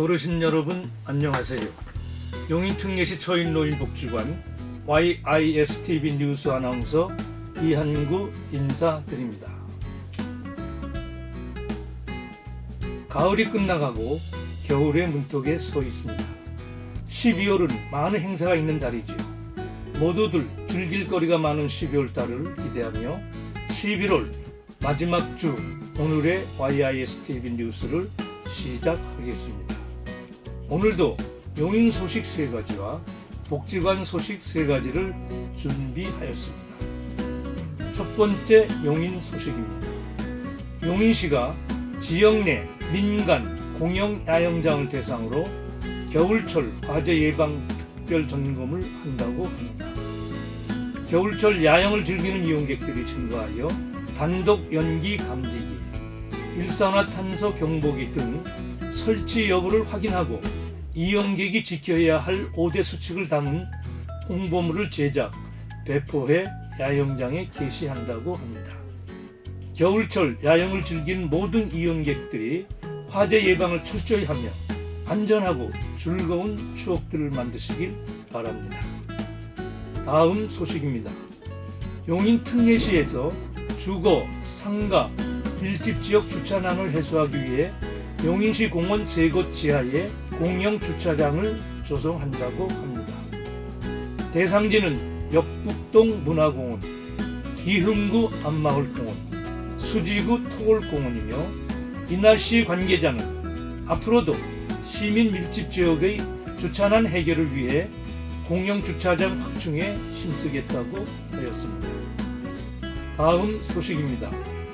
어르신 여러분 안녕하세요. 용인특례시 초인노인복지관 YISTV 뉴스 아나운서 이한구 인사드립니다. 가을이 끝나가고 겨울의 문턱에 서 있습니다. 12월은 많은 행사가 있는 달이지요. 모두들 즐길 거리가 많은 12월 달을 기대하며 11월 마지막 주 오늘의 YISTV 뉴스를 시작하겠습니다. 오늘도 용인 소식 세 가지와 복지관 소식 세 가지를 준비하였습니다. 첫 번째 용인 소식입니다. 용인시가 지역 내 민간 공영 야영장을 대상으로 겨울철 화재 예방 특별 점검을 한다고 합니다. 겨울철 야영을 즐기는 이용객들이 증가하여 단독 연기 감지기, 일산화탄소 경보기 등 설치 여부를 확인하고 이용객이 지켜야 할 5대 수칙을 담은 홍보물을 제작, 배포해 야영장에 게시한다고 합니다. 겨울철 야영을 즐기는 모든 이용객들이 화재 예방을 철저히 하며 안전하고 즐거운 추억들을 만드시길 바랍니다. 다음 소식입니다. 용인 특례시에서 주거, 상가, 밀집 지역 주차난을 해소하기 위해 용인시 공원 세곳 지하에 공영 주차장을 조성한다고 합니다. 대상지는 역북동 문화공원, 기흥구 안마을공원, 수지구 토골공원이며 이날시 관계자는 앞으로도 시민 밀집 지역의 주차난 해결을 위해 공영 주차장 확충에 힘쓰겠다고 하였습니다. 다음 소식입니다.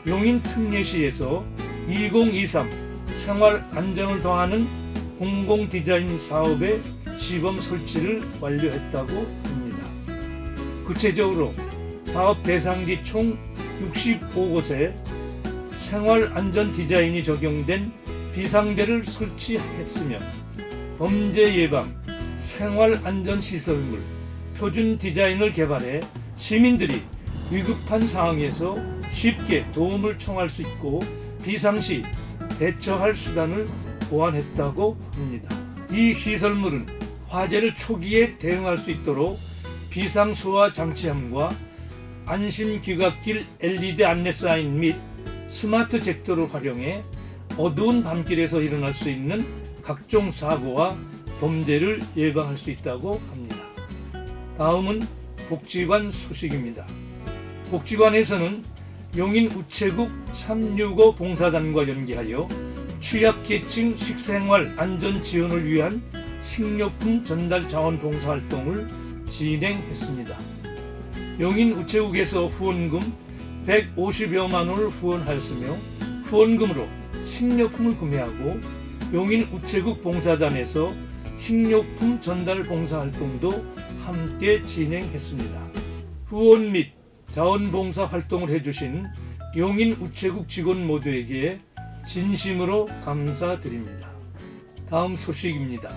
용인 특례시에서 2023 생활 안전을 더하는 공공 디자인 사업의 시범 설치를 완료했다고 합니다. 구체적으로 사업 대상지 총 65곳에 생활 안전 디자인이 적용된 비상대를 설치했으며 범죄 예방, 생활 안전 시설물, 표준 디자인을 개발해 시민들이 위급한 상황에서 쉽게 도움을 청할 수 있고 비상시 대처할 수단을 보완했다고 합니다. 이 시설물은 화재를 초기에 대응할 수 있도록 비상 소화 장치함과 안심 귀갓길 LED 안내 사인 및 스마트 젝터를 활용해 어두운 밤길에서 일어날 수 있는 각종 사고와 범죄를 예방할 수 있다고 합니다. 다음은 복지관 소식입니다. 복지관에서는 용인 우체국 365 봉사단과 연계하여 취약계층 식생활 안전 지원을 위한 식료품 전달 자원 봉사 활동을 진행했습니다. 용인 우체국에서 후원금 150여만 원을 후원하였으며 후원금으로 식료품을 구매하고 용인 우체국 봉사단에서 식료품 전달 봉사 활동도 함께 진행했습니다. 후원 및 자원봉사 활동을 해주신 용인 우체국 직원 모두에게 진심으로 감사드립니다. 다음 소식입니다.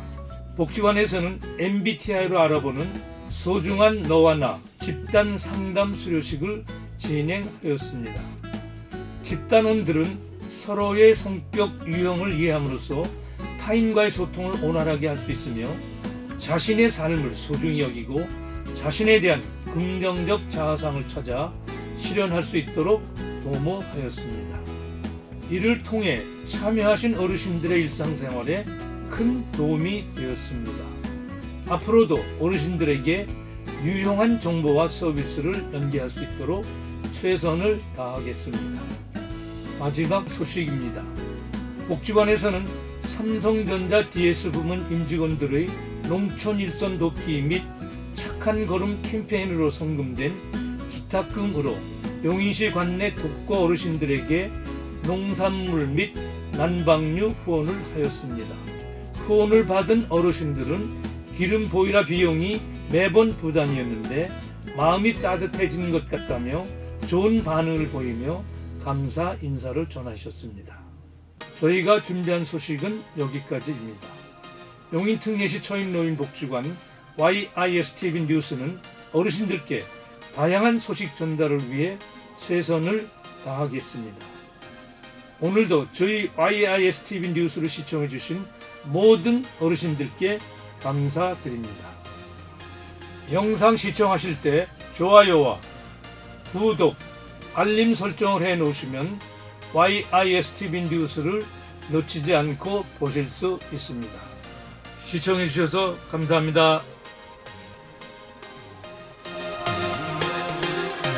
복지관에서는 MBTI로 알아보는 소중한 너와 나 집단 상담 수료식을 진행하였습니다. 집단원들은 서로의 성격 유형을 이해함으로써 타인과의 소통을 원활하게 할 수 있으며 자신의 삶을 소중히 여기고 자신에 대한 긍정적 자아상을 찾아 실현할 수 있도록 도모하였습니다. 이를 통해 참여하신 어르신들의 일상생활에 큰 도움이 되었습니다. 앞으로도 어르신들에게 유용한 정보와 서비스를 연계할 수 있도록 최선을 다하겠습니다. 마지막 소식입니다. 복지관에서는 삼성전자 DS 부문 임직원들의 농촌 일선 돕기 및 착한 걸음 캠페인으로 성금된 기탁금으로 용인시 관내 독거 어르신들에게 농산물 및 난방류 후원을 하였습니다. 후원을 받은 어르신들은 기름 보이라 비용이 매번 부담이었는데 마음이 따뜻해지는 것 같다며 좋은 반응을 보이며 감사 인사를 전하셨습니다. 저희가 준비한 소식은 여기까지입니다. 용인특례시 처인노인복지관 YISTV 뉴스는 어르신들께 다양한 소식 전달을 위해 최선을 다하겠습니다. 오늘도 저희 YISTV 뉴스를 시청해주신 모든 어르신들께 감사드립니다. 영상 시청하실 때 좋아요와 구독, 알림 설정을 해 놓으시면 YISTV 뉴스를 놓치지 않고 보실 수 있습니다. 시청해 주셔서 감사합니다.